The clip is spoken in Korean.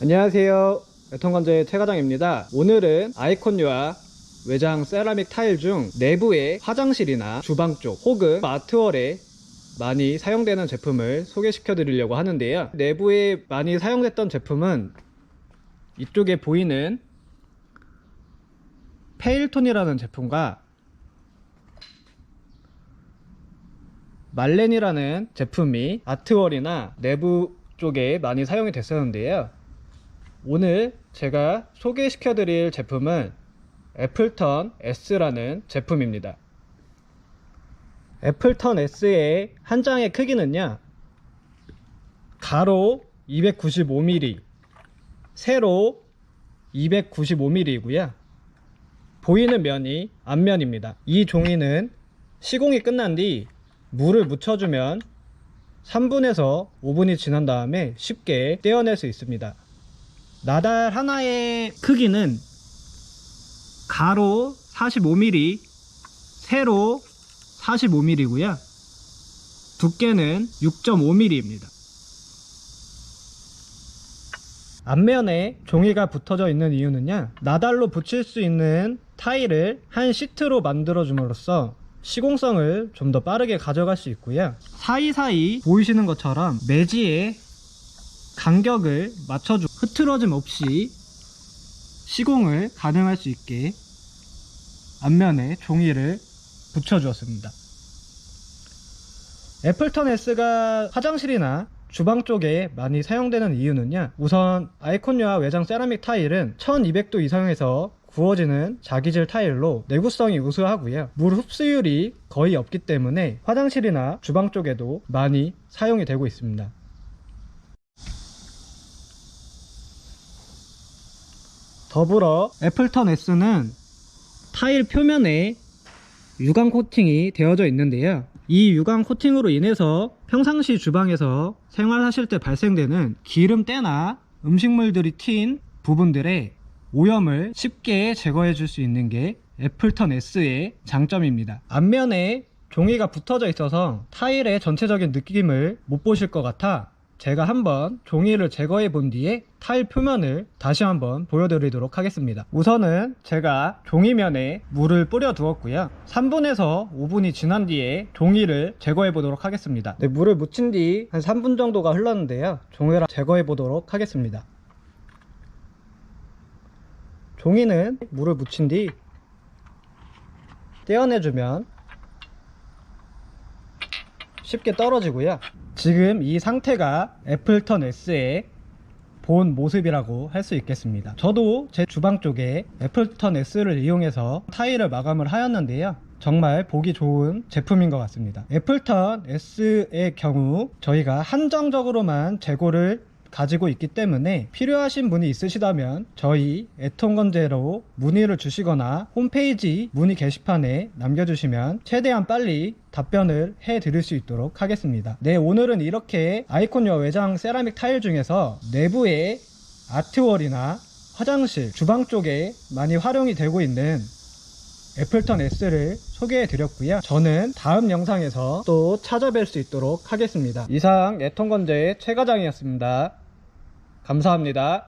안녕하세요. 애통건조의 최과장입니다. 오늘은 아이콘유와 외장 세라믹 타일 중 내부의 화장실이나 주방 쪽 혹은 마트월에 많이 사용되는 제품을 소개시켜 드리려고 하는데요. 내부에 많이 사용됐던 제품은 이쪽에 보이는 페일톤이라는 제품과 말렌이라는 제품이 아트월이나 내부 쪽에 많이 사용이 됐었는데요. 오늘 제가 소개시켜 드릴 제품은 애플턴 S라는 제품입니다. 애플턴 S의 한 장의 크기는요. 가로 295mm, 세로 295mm이고요. 보이는 면이 앞면입니다. 이 종이는 시공이 끝난 뒤 물을 묻혀주면 3분에서 5분이 지난 다음에 쉽게 떼어낼 수 있습니다. 나달 하나의 크기는 가로 45mm, 세로 45mm고요. 두께는 6.5mm입니다. 앞면에 종이가 붙어져 있는 이유는요. 나달로 붙일 수 있는 타일을 한 시트로 만들어 줌으로써 시공성을 좀 더 빠르게 가져갈 수 있고요. 사이사이 보이시는 것처럼 매지에 간격을 맞춰주 흐트러짐 없이 시공을 가능할 수 있게 앞면에 종이를 붙여주었습니다. 애플턴 S가 화장실이나 주방 쪽에 많이 사용되는 이유는요. 우선 아이콘유와 외장 세라믹 타일은 1200도 이상에서 구워지는 자기질 타일로 내구성이 우수하고요. 물 흡수율이 거의 없기 때문에 화장실이나 주방 쪽에도 많이 사용이 되고 있습니다. 더불어 애플턴 S는 타일 표면에 유광 코팅이 되어져 있는데요. 이 유광 코팅으로 인해서 평상시 주방에서 생활하실 때 발생되는 기름때나 음식물들이 튄 부분들의 오염을 쉽게 제거해 줄 수 있는 게 애플턴 S의 장점입니다. 앞면에 종이가 붙어져 있어서 타일의 전체적인 느낌을 못 보실 것 같아 제가 한번 종이를 제거해 본 뒤에 타일 표면을 다시 한번 보여드리도록 하겠습니다. 우선은 제가 종이면에 물을 뿌려 두었고요. 3분에서 5분이 지난 뒤에 종이를 제거해 보도록 하겠습니다. 네, 물을 묻힌 뒤 한 3분 정도가 흘렀는데요. 종이를 제거해 보도록 하겠습니다. 종이는 물을 묻힌 뒤 떼어내주면 쉽게 떨어지고요. 지금 이 상태가 애플턴 S의 본 모습이라고 할 수 있겠습니다. 저도 제 주방 쪽에 애플턴 S를 이용해서 타일을 마감을 하였는데요. 정말 보기 좋은 제품인 것 같습니다. 애플턴 S의 경우 저희가 한정적으로만 재고를 가지고 있기 때문에 필요하신 분이 있으시다면 저희 애통건재로 문의를 주시거나 홈페이지 문의 게시판에 남겨주시면 최대한 빨리 답변을 해 드릴 수 있도록 하겠습니다. 네, 오늘은 이렇게 아이콘과 외장 세라믹 타일 중에서 내부의 아트월이나 화장실, 주방 쪽에 많이 활용이 되고 있는 애플턴 S를 소개해 드렸고요. 저는 다음 영상에서 또 찾아뵐 수 있도록 하겠습니다. 이상 애통건재의 최과장이었습니다. 감사합니다.